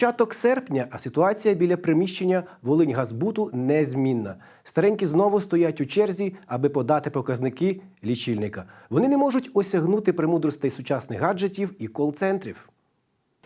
Початок серпня, а ситуація біля приміщення Волиньгазбуту незмінна. Старенькі знову стоять у черзі, аби подати показники лічильника. Вони не можуть осягнути премудростей сучасних гаджетів і кол-центрів.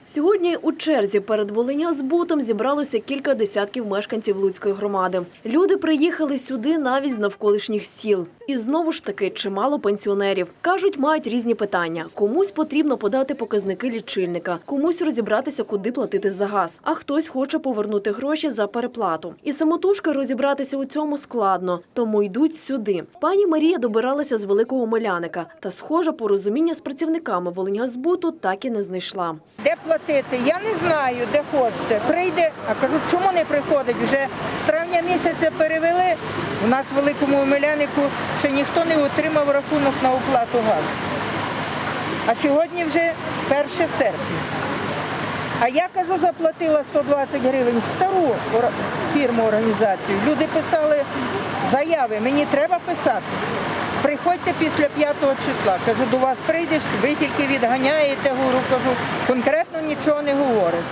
Сьогодні у черзі перед Волинязбутом зібралося кілька десятків мешканців Луцької громади. Люди приїхали сюди навіть з навколишніх сіл. І знову ж таки чимало пенсіонерів. Кажуть, мають різні питання. Комусь потрібно подати показники лічильника, комусь розібратися, куди платити за газ, а хтось хоче повернути гроші за переплату. І самотужки розібратися у цьому складно, тому йдуть сюди. Пані Марія добиралася з великого Миляника, та схоже, порозуміння з працівниками Волинязбуту так і не знайшла. Де платити? Я не знаю, де хочете. Прийде, а кажуть, чому не приходить? Вже з травня місяця перевели. У нас в великому Омелянику ще ніхто не отримав рахунок на оплату газу. А сьогодні вже 1 серпня. А я кажу, заплатила 120 гривень стару фірму організацію. Люди писали заяви, мені треба писати. Приходьте після 5 числа. Кажу, до вас прийдеш, ви тільки відганяєте, гору, кажу, конкретно нічого не говорить.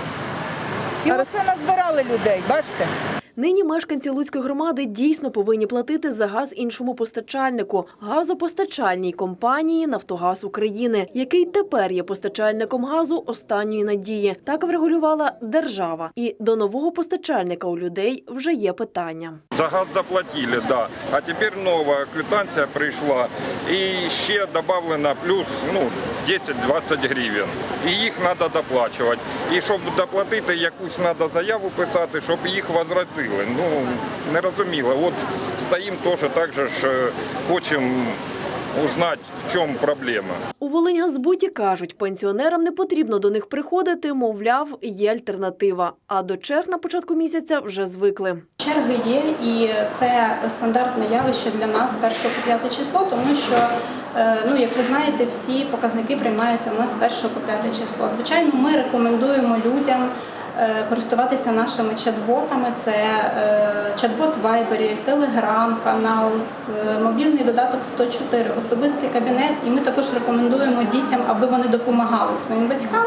І оце назбирали людей, бачите? Нині мешканці Луцької громади дійсно повинні платити за газ іншому постачальнику газопостачальній компанії Нафтогаз України, який тепер є постачальником газу останньої надії. Так врегулювала держава. І до нового постачальника у людей вже є питання. За газ заплатили, да. А тепер нова квитанція прийшла. І ще додано плюс ну, 10-20 гривень. І їх треба доплачувати. І щоб доплатити, якусь треба заяву писати, щоб їх возвратили. Ну, не розуміло. От стоїмо теж так же ж, е, хочемо узнати, в чому проблема. У Волиньгазбуті кажуть, пенсіонерам не потрібно до них приходити, мовляв, є альтернатива. А до черг на початку місяця вже звикли. Черги є, і це стандартне явище для нас з 1 по 5 число, тому що, е, ну як ви знаєте, всі показники приймаються у нас з 1 по 5 число. Звичайно, ми рекомендуємо людям користуватися нашими чат-ботами. Це е, чат-бот Viber, Telegram, канал, е, мобільний додаток 104, особистий кабінет. І ми також рекомендуємо дітям, аби вони допомагали своїм батькам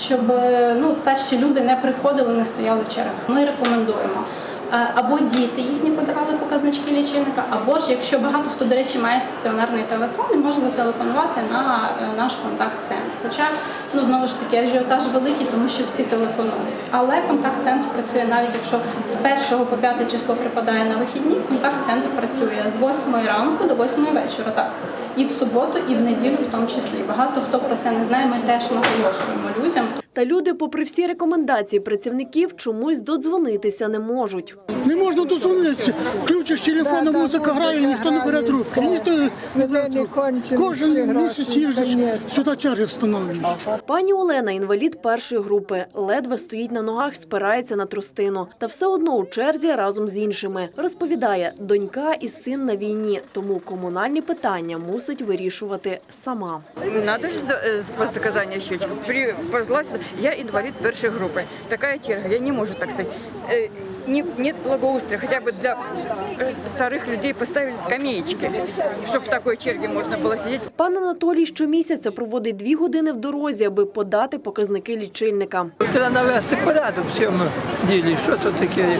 щоб е, ну, старші люди не приходили, не стояли в чергах. Ми рекомендуємо. Е, Або діти їхні подавали показнички лічильника, або ж якщо багато хто, до речі, має стаціонарний телефон, може зателефонувати на е, наш контакт-центр. Хоча ну знову ж таки ажіотаж великий, тому що всі телефонують. Але контакт-центр працює навіть якщо з 1 по 5 число припадає на вихідні, контакт-центр працює з 8 ранку до 8 вечора. Так. І в суботу, і в неділю в тому числі. Багато хто про це не знає. Ми теж наголошуємо людям. Та люди, попри всі рекомендації працівників, чомусь додзвонитися не можуть. Не можна дозвонитися. Включиш телефон, музика грає, ніхто не бере трубки. Ніхто не бере трубки. Кожен місяць їздиш, сюди черги встановлюєш. Пані Олена, інвалід першої групи, ледве стоїть на ногах, спирається на тростину. Та все одно у черзі разом з іншими. Розповідає, донька і син на війні, тому комунальні питання мусить вирішувати сама. Надо же э, по счетчиков. Привозила. Я инвалид первой группы. Такая черга, я не могу так сказать Э, не- нет благоустрия, хотя бы для э, старых людей поставили скамеечки, чтобы в такой черге можно было сидеть. Пан Анатолій щомісяця проводить дві години в дорозі, аби подати показники лічильника. Треба навести порядок в цьому ділі. Що тут таке?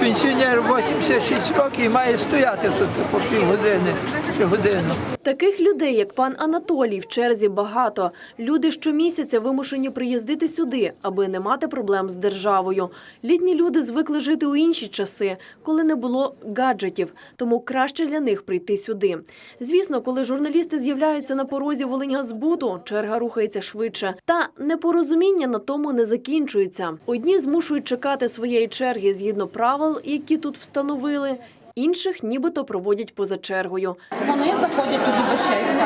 Пенсіонер 86 років і має стояти тут по півгодини чи годину. Таких людей, як пан Анатолій, в черзі багато. Люди щомісяця вимушені приїздити сюди, аби не мати проблем з державою. Літні люди звикли жити у інші часи, коли не було гаджетів, тому краще для них прийти сюди. Звісно, коли журналісти з'являються на порозі Волиньгазбуту, черга рухається швидше. Та непорозуміння на тому не закінчується. Одні змушують чекати своєї черги згідно правил, які тут встановили. Інших нібито проводять поза чергою. Вони заходять туди без черги.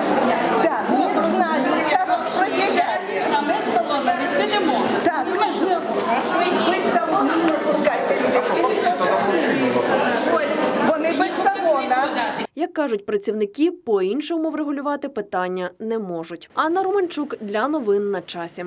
Так, не знаю, це розподіляє. А ми сидимо. Так, не пропускайте людей. Ідіть сюди. Вони без талона. Як кажуть працівники, по-іншому врегулювати питання не можуть. Анна Романчук для новин на часі.